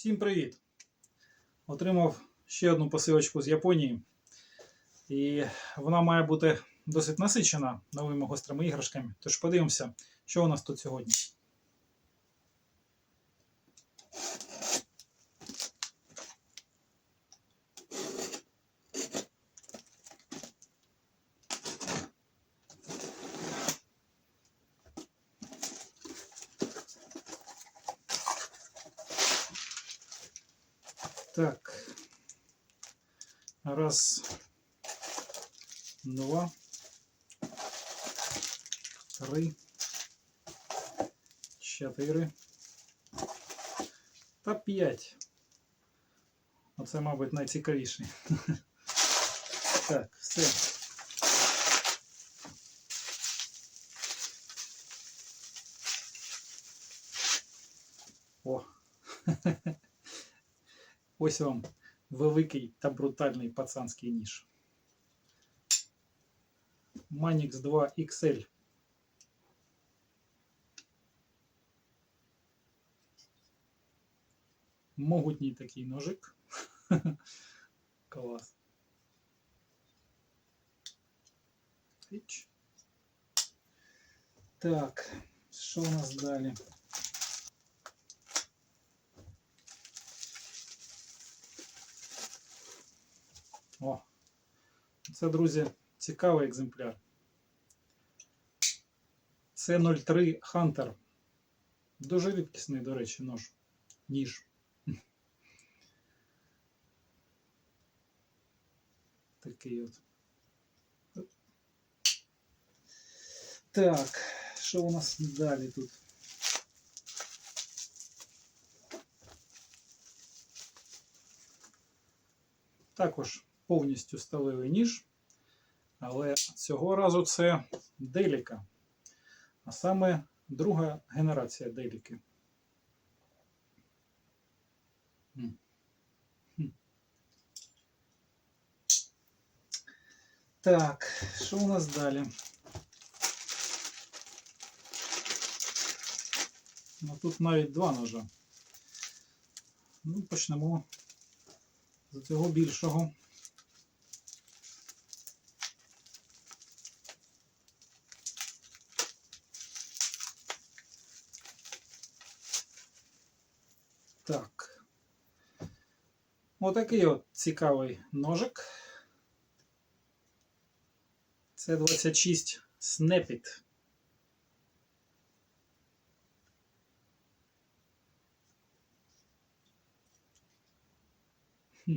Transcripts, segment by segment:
Всім привіт! Отримав ще одну посилочку з Японії. І вона має бути досить насичена новими гострими іграшками. Тож подивимося, що у нас тут сьогодні. Так. Раз, два, три, чотири та п'ять. Оце, мабуть, найцікавіше. Так, все. О! Ось вам великий та брутальний пацанський ніж. Manix 2 XL. Могутній такий ножик. Клас. Іч. Так, що у нас далі? О, це, друзі, цікавий екземпляр. Це 03 Hunter. Дуже рідкісний, до речі, нож. Ніж. Такий от. Так, що у нас далі тут? Також повністю сталевий ніж, але цього разу це деліка, а саме друга генерація деліки. Так, що у нас далі? Ну, тут навіть два ножа. Ну, почнемо з цього більшого. Так. Отакий от цікавий ножик. Це 26 Snapit. Хм.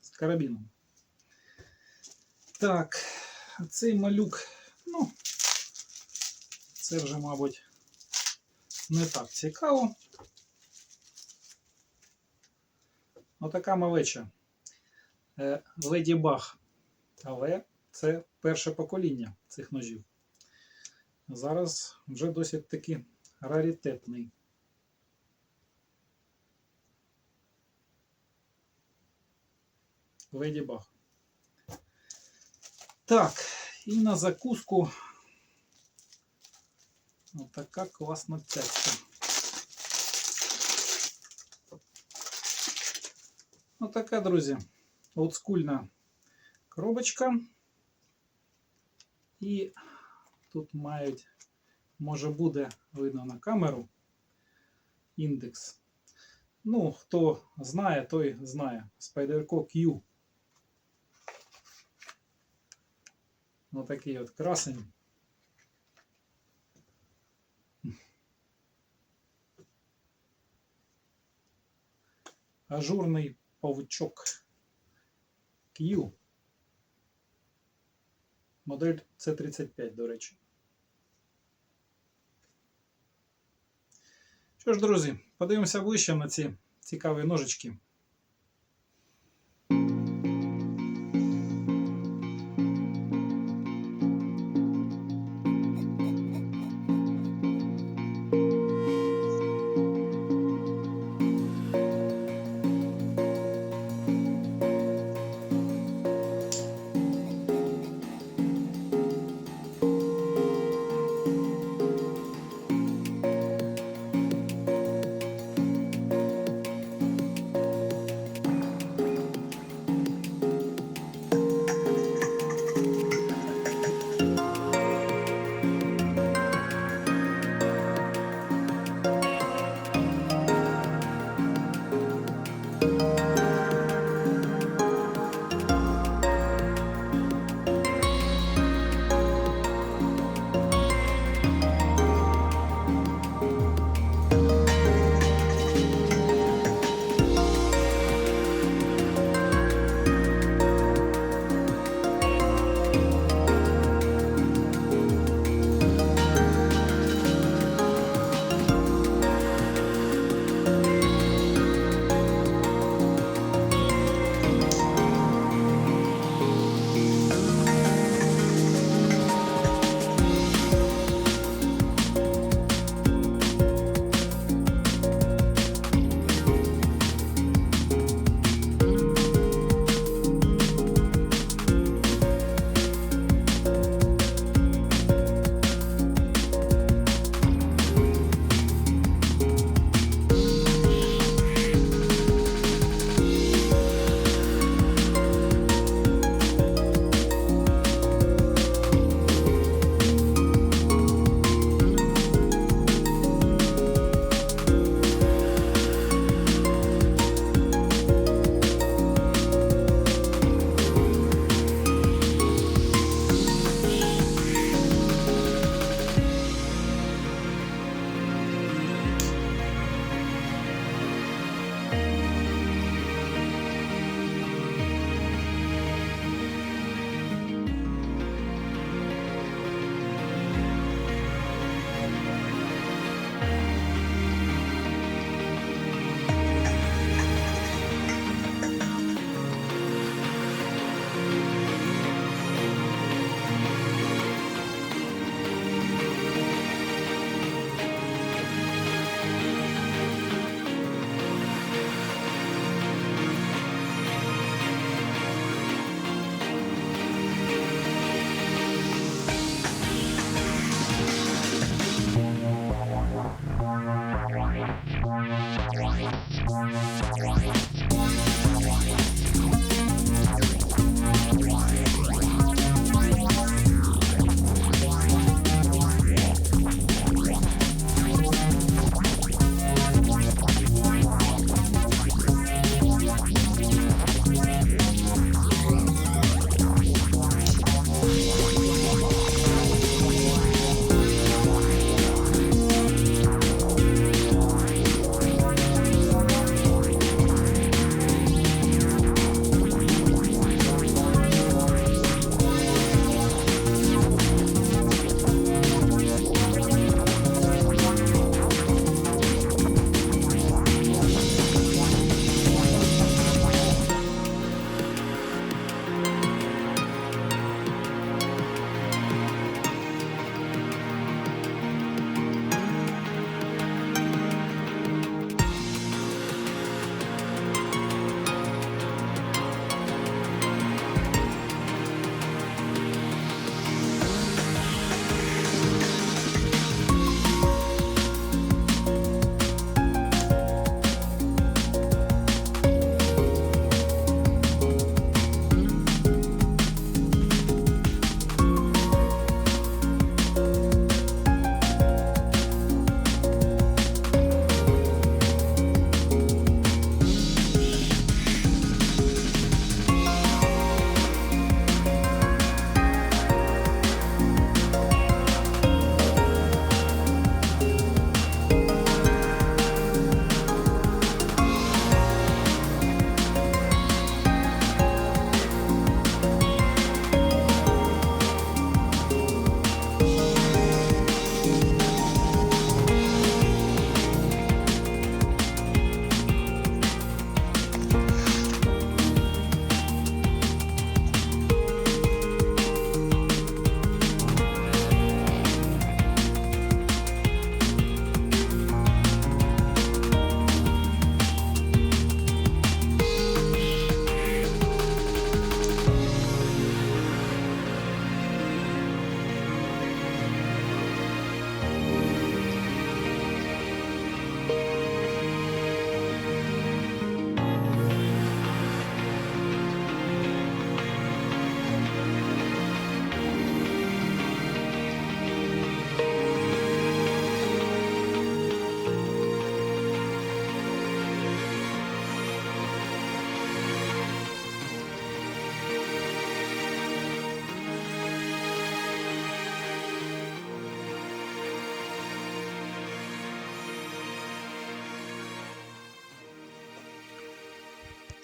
З карабіном. Так, цей малюк, ну, це вже, мабуть, не так цікаво. Отака малеча. Е, Леді Баг. Але це перше покоління цих ножів. Зараз вже досить таки раритетний. Леді Баг. Так, і на закуску Отака класна цяцька. Отака, друзі, олдскульна коробочка. І тут мають, може буде видно на камеру індекс. Ну, хто знає, той знає. Spyderco Q. Отакий от красень. Ажурний павучок Q. Модель C35, до речі. Що ж, друзі, подивимося ближче на ці цікаві ножички.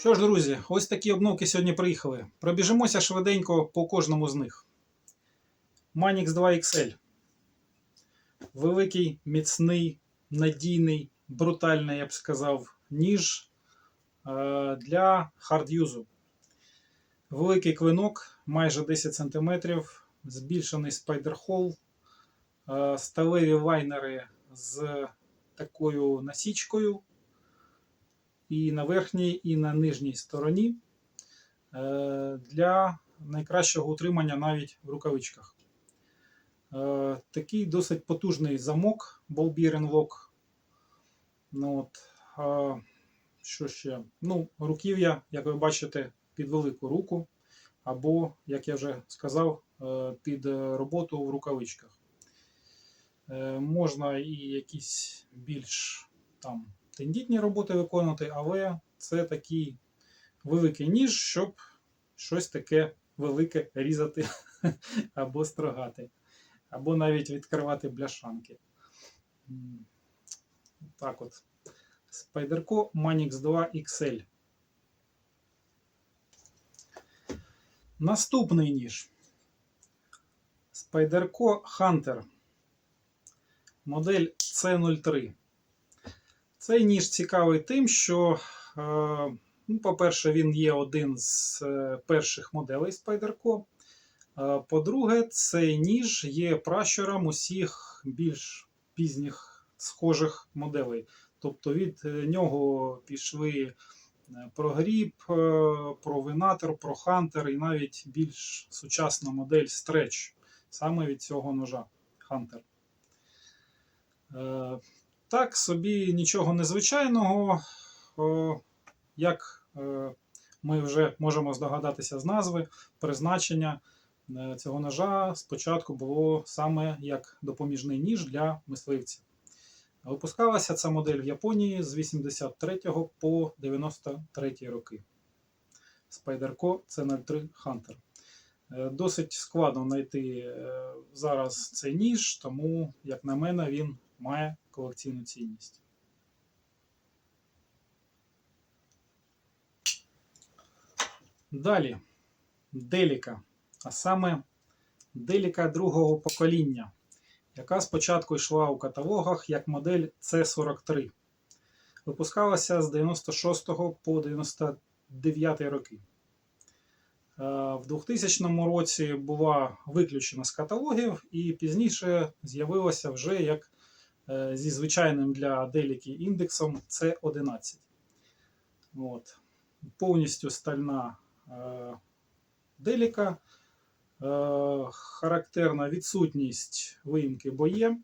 Що ж, друзі, ось такі обновки сьогодні приїхали. Пробіжимося швиденько по кожному з них. Manix 2 XL. Великий, міцний, надійний, брутальний, я б сказав, ніж е, для хардюзу. Великий клинок, майже 10 см, збільшений спайдерхол, е, сталеві лайнери з такою насічкою і на верхній, і на нижній стороні е, для найкращого утримання навіть в рукавичках. Е, Такий досить потужний замок Ball Bearing Lock. Ну, от, що ще? Ну, руків'я, як ви бачите, під велику руку, або, як я вже сказав, е, під роботу в рукавичках. Можна і якісь більш там тендітні роботи виконувати, але це такий великий ніж, щоб щось таке велике різати або строгати, або навіть відкривати бляшанки. Так от. Spyderco Manix 2 XL. Наступний ніж. Spyderco Hunter. Модель C03. Цей ніж цікавий тим, що, е, ну, по-перше, він є один з е, перших моделей Spyderco. Е, По-друге, цей ніж є пращуром усіх більш пізніх схожих моделей. Тобто від нього пішли е, прогріб, е, провинатор, прохантер і навіть більш сучасна модель Stretch саме від цього ножа Hunter. Так, собі нічого незвичайного, як е, ми вже можемо здогадатися з назви, призначення е, цього ножа спочатку було саме як допоміжний ніж для мисливців. Випускалася ця модель в Японії з 83 по 93 роки. Spyderco C03 Hunter. Е, Досить складно знайти зараз цей ніж, тому, як на мене, він має колекційну цінність. Далі Деліка, а саме Деліка другого покоління, яка спочатку йшла у каталогах як модель C43. Випускалася з 96 по 99 роки. Е, В 2000 році була виключена з каталогів і пізніше з'явилася вже як зі звичайним для деліки індексом C11. От. Повністю стальна е, деліка. Е, Характерна відсутність виїмки боє,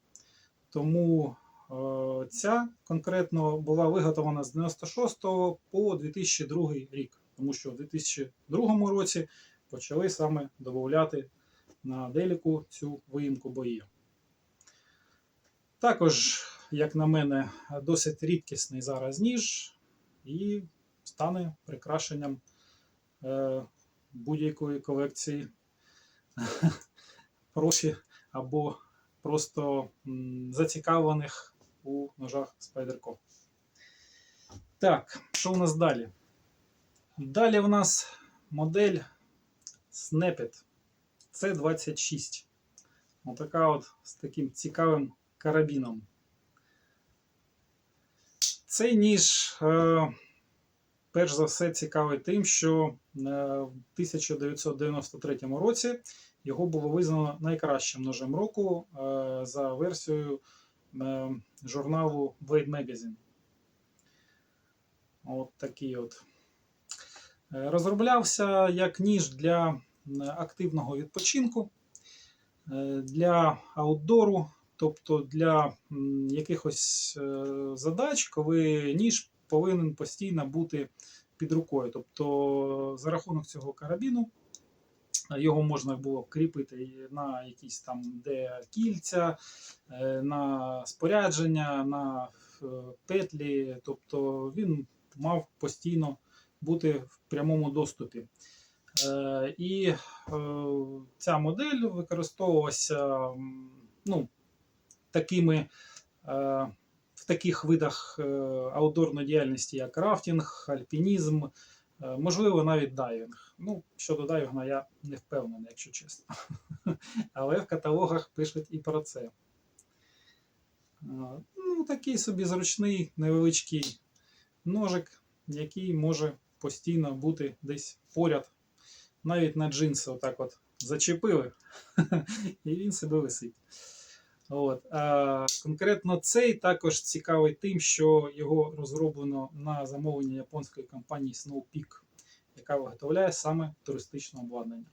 тому е, ця конкретно була виготовлена з 96 по 2002 рік, тому що в 2002 році почали саме додати на деліку цю виїмку бої. Також, як на мене, досить рідкісний зараз ніж і стане прикрашенням е, будь-якої колекції гроші або просто зацікавлених у ножах Spyderco. Так, що у нас далі? Далі в нас модель Snapit C26. Отака от з таким цікавим карабіном. Цей ніж, е, перш за все, цікавий тим, що е, в 1993 році його було визнано найкращим ножем року е, за версією журналу Blade Magazine. От такий от. Розроблявся як ніж для активного відпочинку, для аутдору, тобто для якихось е, задач, коли ніж повинен постійно бути під рукою. Тобто, за рахунок цього карабіну його можна було кріпити на якісь там де кільця, е, на спорядження, на е, петлі. Тобто він мав постійно бути в прямому доступі. Е, І е, ця модель використовувалася ну, такими, е, в таких видах е, аутдорної діяльності, як рафтинг, альпінізм, Е, Можливо, навіть дайвінг. Ну, щодо дайвінга я не впевнений, якщо чесно. Але в каталогах пишуть і про це. Ну, такий собі зручний невеличкий ножик, який може постійно бути десь поряд. Навіть на джинси отак от зачепили, і він себе висить. От. А конкретно цей також цікавий тим, що його розроблено на замовлення японської компанії Snowpeak, яка виготовляє саме туристичне обладнання.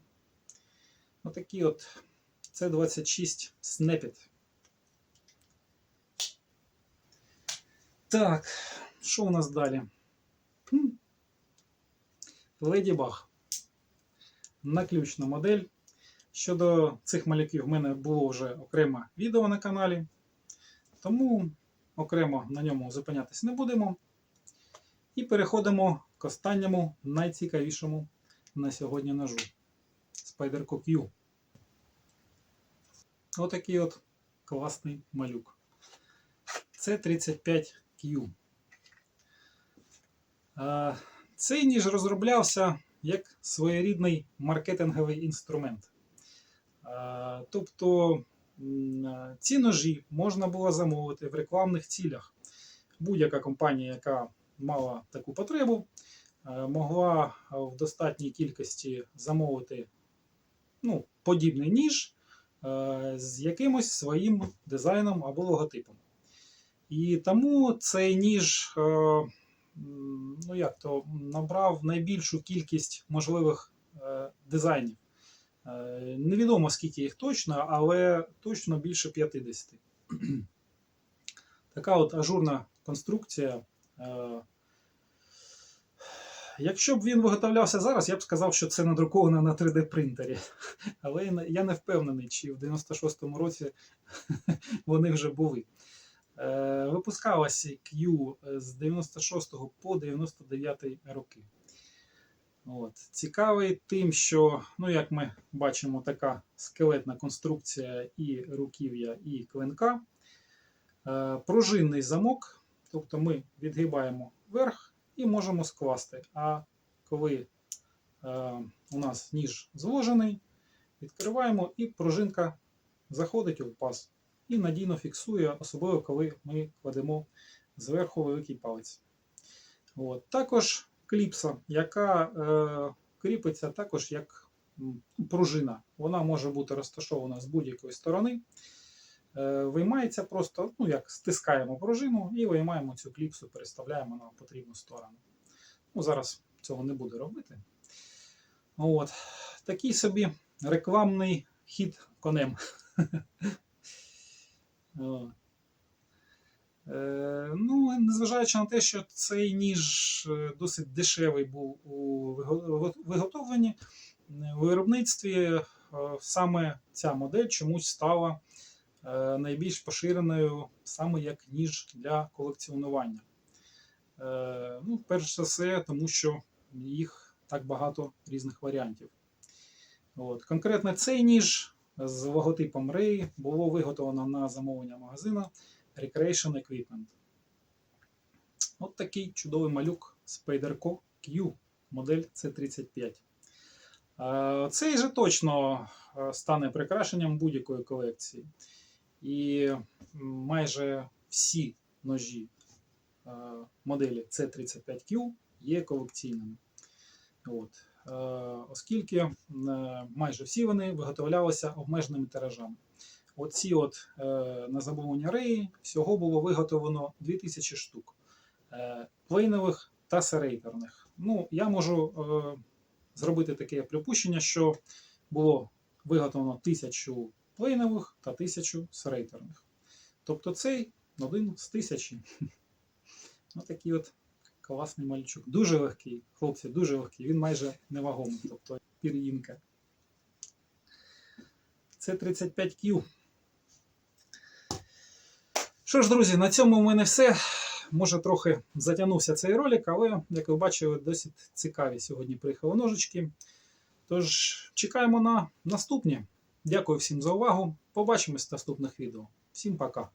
Отакі от C26 Snapit. Так, що у нас далі? Леді Баг. Наключна модель. Щодо цих малюків в мене було вже окреме відео на каналі, тому окремо на ньому зупинятись не будемо. І переходимо к останньому найцікавішому на сьогодні ножу Spyderco Q. Отакий от класний малюк. Це 35Q. Цей ніж розроблявся як своєрідний маркетинговий інструмент. А, Тобто ці ножі можна було замовити в рекламних цілях. Будь-яка компанія, яка мала таку потребу, е, могла в достатній кількості замовити ну, подібний ніж е, з якимось своїм дизайном або логотипом. І тому цей ніж е, ну як то, набрав найбільшу кількість можливих е, дизайнів. Е, Невідомо скільки їх точно, але точно більше 50. Така от ажурна конструкція. Е, Якщо б він виготовлявся зараз, я б сказав, що це надруковано на 3D принтері. Але я не- впевнений, чи в 96-му році вони вже були. Е, Випускалася Q з 96 по 99 роки. От. Цікавий тим, що, ну, як ми бачимо, така скелетна конструкція і руків'я, і клинка. Е, Пружинний замок, тобто ми відгибаємо вверх і можемо скласти. А коли е, у нас ніж зложений, відкриваємо і пружинка заходить у паз і надійно фіксує, особливо коли ми кладемо зверху великий палець. От. Також кліпса, яка е, кріпиться також як пружина. Вона може бути розташована з будь-якої сторони. Е, виймається просто, ну як стискаємо пружину і виймаємо цю кліпсу, переставляємо на потрібну сторону. Ну, Зараз цього не буду робити. От. Такий собі рекламний хід конем. Е, ну, незважаючи на те, що цей ніж е, досить дешевий був у виготовленні, е, в виробництві саме ця модель чомусь стала найбільш поширеною саме як ніж для колекціонування. Ну, перш за все, тому що їх так багато різних варіантів. От. Конкретно цей ніж з логотипом Ray було виготовлено на замовлення магазину Recreation Equipment. От такий чудовий малюк Spyderco Q, модель C35. Е, Цей же точно е, стане прикрашенням будь-якої колекції. І майже всі ножі е, моделі C35Q є колекційними. От. Оскільки майже всі вони виготовлялися обмеженими тиражами. Оці от е, на замовлення Реї всього було виготовлено 2000 штук е, плейнових та серейторних. Ну, я можу е, зробити таке припущення, що було виготовлено 1000 плейнових та 1000 серейторних. Тобто цей один з тисячі. Ось такий от класний мальчук. Дуже легкий, хлопці, дуже легкий. Він майже невагомий, тобто пір'їнка. Це 35 кіл. Що ж, друзі, на цьому в мене все. Може, трохи затягнувся цей ролик, але, як ви бачили, досить цікаві сьогодні приїхали ножички. Тож, чекаємо на наступні. Дякую всім за увагу. Побачимось в наступних відео. Всім пока!